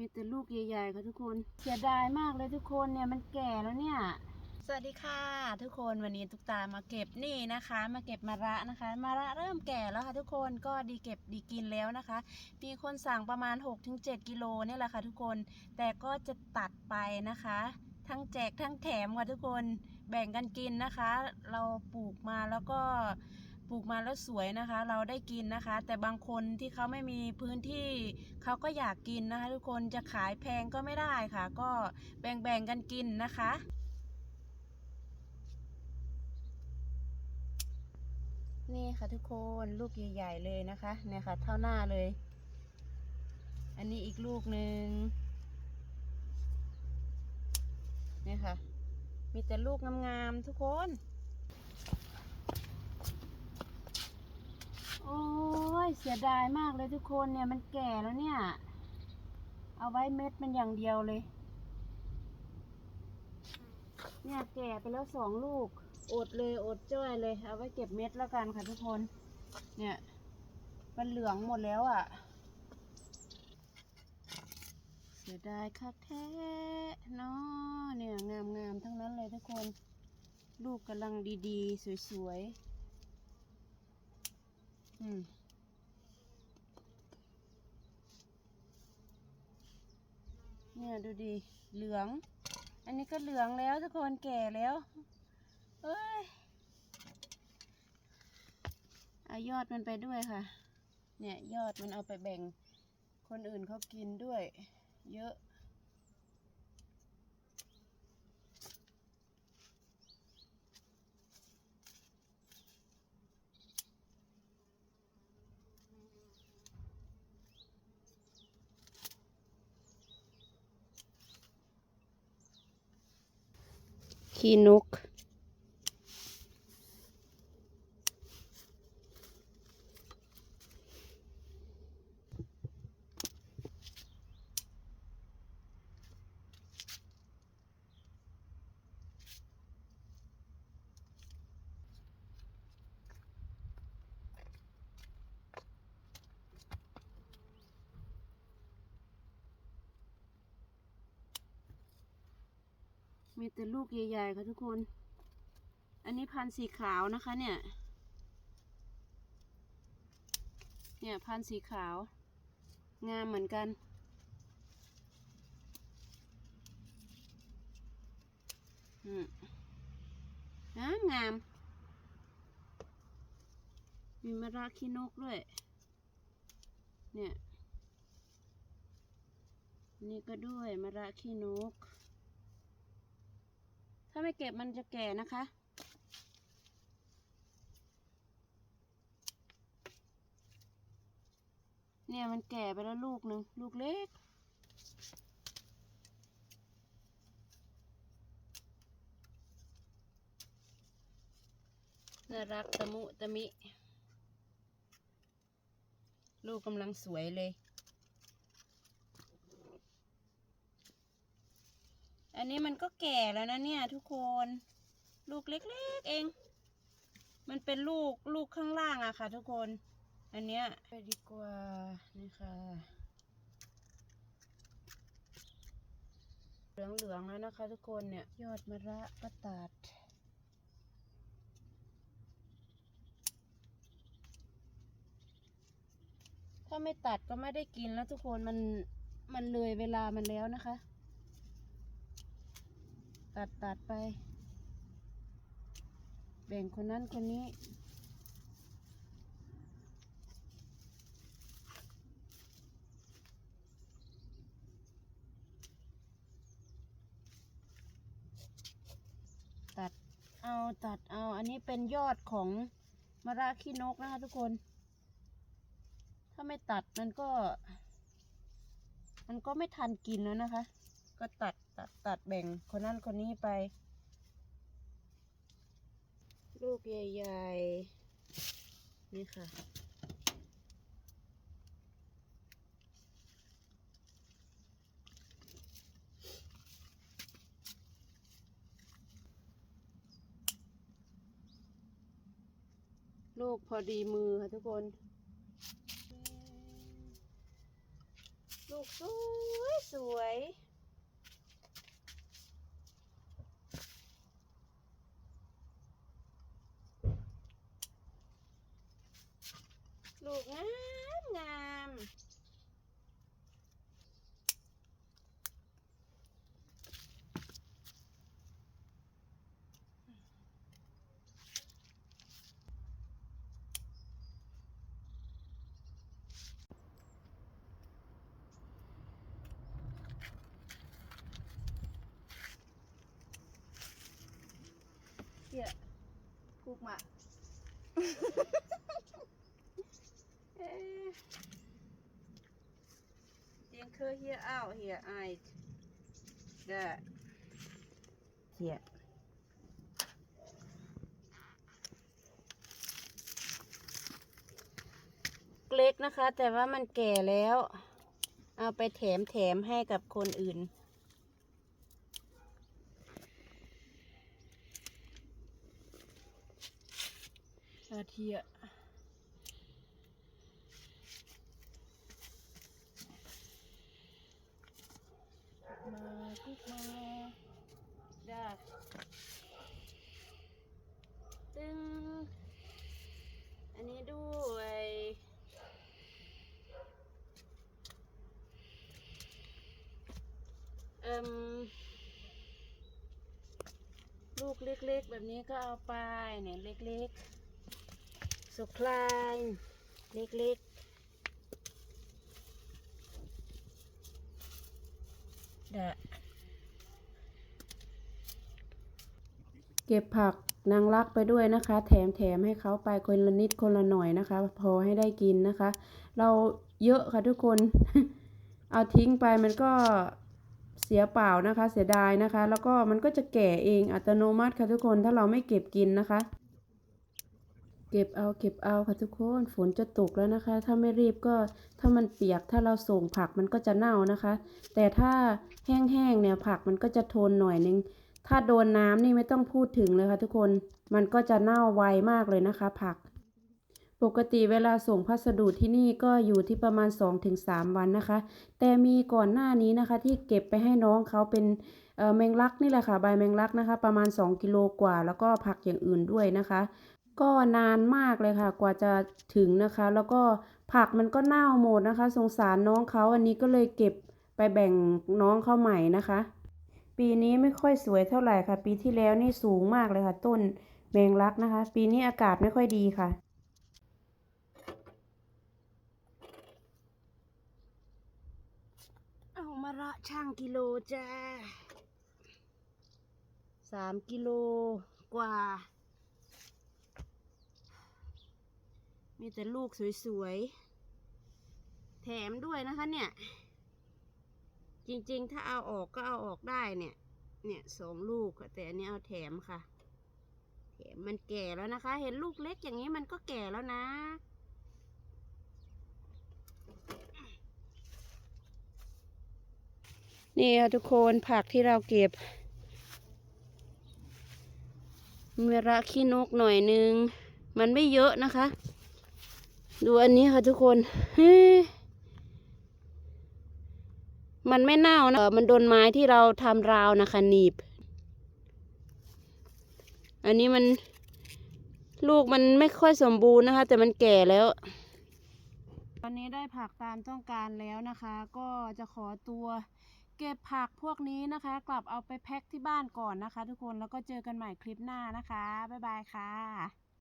มีแต่ลูกใหญ่ๆค่ะทุกคนเสียดายมากเลยทุกคนเนี่ยมันแก่แล้วเนี่ย สวัสดีค่ะ ทุกคนวันนี้ทุกตามาเก็บนี่นะคะ มาเก็บมะระนะคะมะระเริ่มแก่แล้วค่ะทุกคนก็ดีเก็บดีกินแล้วนะคะมีคนสั่งประมาณ 6-7กิโลเนี่ยแหละค่ะทุกคน แต่ก็จะตัดไปนะคะ ทั้งแจกทั้งแถมค่ะทุกคนแบ่งกันกินนะคะ เราปลูกมาแล้วก็ ปลูกมาแล้วสวยนะคะ เราได้กินนะคะ แต่บางคนที่เขาไม่มีพื้นที่เขาก็อยากกินนะคะ ทุกคนจะขายแพงก็ไม่ได้ค่ะ ก็แบ่งๆกันกินนะคะนี่ค่ะทุกคนลูกใหญ่ๆเลยนะคะเนี่ยค่ะ เท่าหน้าเลย อันนี้อีกลูกหนึ่งนี่ค่ะ มีแต่ลูกงามๆทุกคน โอ้ยเสียดายมากเลยทุกคนเนี่ยมันแก่แล้วเนี่ย เอาไว้เม็ดมันอย่างเดียวเลย เนี่ยแก่ไปแล้วสองลูก อดเลยอดจ้อยเลย เอาไว้เก็บเม็ดแล้วกันค่ะทุกคน เนี่ย มันเหลืองหมดแล้วอะ่ะ เสียดายคักแท้เนาะเนี่ยงามงามๆทั้งนั้นเลยทุกคน ลูกกำลังดีๆ สวยๆ อืมเนี่ยดูดิเหลือง อันนี้ก็เหลืองแล้วทุกคนแก่แล้ว เอ้ยเอายอดมันไปด้วยค่ะ เนี่ยยอดมันเอาไปแบ่งคนอื่นเขากินด้วย เยอะ ขี้ มีแต่ลูกใหญ่ๆค่ะทุกคน อันนี้พันธุ์สีขาวนะคะเนี่ย เนี่ยพันธุ์สีขาว งามเหมือนกัน อืมงามงาม มีมะระขี้นกด้วย เนี่ย นี่ก็ด้วยมะระขี้นก ถ้าไม่เก็บมันจะแก่นะคะ เนี่ยมันแก่ไปแล้วลูกหนึ่งลูกเล็ก น่ารักตะมุตะมิ ลูกกำลังสวยเลย นนี้มันก็แก่แล้วนะเนี่ย ทุกคน ลูกเล็กๆเอง มันเป็นลูกลูกข้างล่างอะค่ะ ทุกคน อันเนี้ยไปดีกว่านี่ค่ะเหลืองๆแล้วนะคะ ทุกคนเนี่ยยอดมะระก็ตัดถ้าไม่ตัดก็ไม่ได้กินแล้วทุกคนมันมันเลยเวลามันแล้วนะคะ ตัดตัดไป แบ่งคนนั้นคนนี้ ตัดเอาตัดเอาอันนี้เป็นยอดของมะระขี้นกนะคะทุกคน ถ้าไม่ตัดมันก็ มันก็ไม่ทันกินแล้วนะคะ ก็ตัดตัดตัดแบ่งคนนั้นคนนี้ไป ลูกใหญ่ๆ นี่ค่ะ ลูกพอดีมือค่ะทุกคนลูกสวยสวย ลูกงามงาม Hier, guck mal. Äh, Den können hier auch hier ein. Da. Hier. เล็กนะคะ แต่ว่ามันแก่แล้ว เอาไปแถมแถมให้กับคนอื่น อาเทียมากุก มาได้ตึงอันนี้ด้วยเอิ่มลูกเล็กๆ แบบนี้ก็เอาไปเนี่ยเล็กๆ สุคลายเล็กๆเดะ เก็บผักนางรักไปด้วยนะคะ แถมแถมให้เขาไปคนละนิดคนละหน่อยนะคะ พอให้ได้กินนะคะ เราเยอะค่ะทุกคน เอาทิ้งไปมันก็เสียเปล่านะคะ เสียดายนะคะ แล้วก็มันก็จะแก่เองอัตโนมัติค่ะทุกคนถ้าเราไม่เก็บกินนะคะ เก็บเอาเก็บเอาค่ะทุกคนฝนจะตกแล้วนะคะ ถ้าไม่รีบก็ถ้ามันเปียกถ้าเราส่งผักมันก็จะเน่านะคะ แต่ถ้าแห้งๆเนี่ยผักมันก็จะทนหน่อยนึง ถ้าโดนน้ำนี่ไม่ต้องพูดถึงเลยค่ะทุกคน มันก็จะเน่าไวมากเลยนะคะ ผัก ปกติเวลาส่งพัสดุที่นี่ก็อยู่ที่ประมาณ 2-3 วันนะคะ แต่มีก่อนหน้านี้นะคะ ที่เก็บไปให้น้องเขาเป็นเอ่อแมงลักนี่แหละค่ะ ใบแมงลักนะคะ ประมาณ 2 กิโลกว่า แล้วก็ผักอย่างอื่นด้วยนะคะ ก็นานมากเลยค่ะ กว่าจะถึงนะคะ แล้วก็ผักมันก็เน่าหมดนะคะ สงสารน้องเขาอันนี้ก็เลยเก็บไปแบ่งน้องเขาใหม่นะคะ ปีนี้ไม่ค่อยสวยเท่าไหร่ค่ะ ปีที่แล้วนี่สูงมากเลยค่ะ ต้นแมงลักนะคะ ปีนี้อากาศไม่ค่อยดีค่ะ เอามาระช่างกิโลจ้าสามกิโลกว่า มีแต่ลูกสวยๆ แถมด้วยนะคะเนี่ย จริงๆ ถ้าเอาออกก็เอาออกได้เนี่ย เนี่ยสองลูกอะแต่อันนี้เอาแถมค่ะ แถมมันแก่แล้วนะคะ เห็นลูกเล็กอย่างนี้มันก็แก่แล้วนะนี่ค่ะทุกคนผักที่เราเก็บเมีระขี้นกหน่อยนึง มันไม่เยอะนะคะ ดูอันนี้ค่ะทุกคนเฮ้ มันไม่เน่านะเออมันโดนไม้ที่เราทำราวนะคะหนีบ อันนี้มันลูกมันไม่ค่อยสมบูรณ์นะคะ แต่มันแก่แล้ว ตอนนี้ได้ผักตามต้องการแล้วนะคะ ก็จะขอตัวเก็บผักพวกนี้นะคะ กลับเอาไปแพ็คที่บ้านก่อนนะคะ ทุกคนแล้วก็เจอกันใหม่คลิปหน้านะคะ บ๊ายบายค่ะ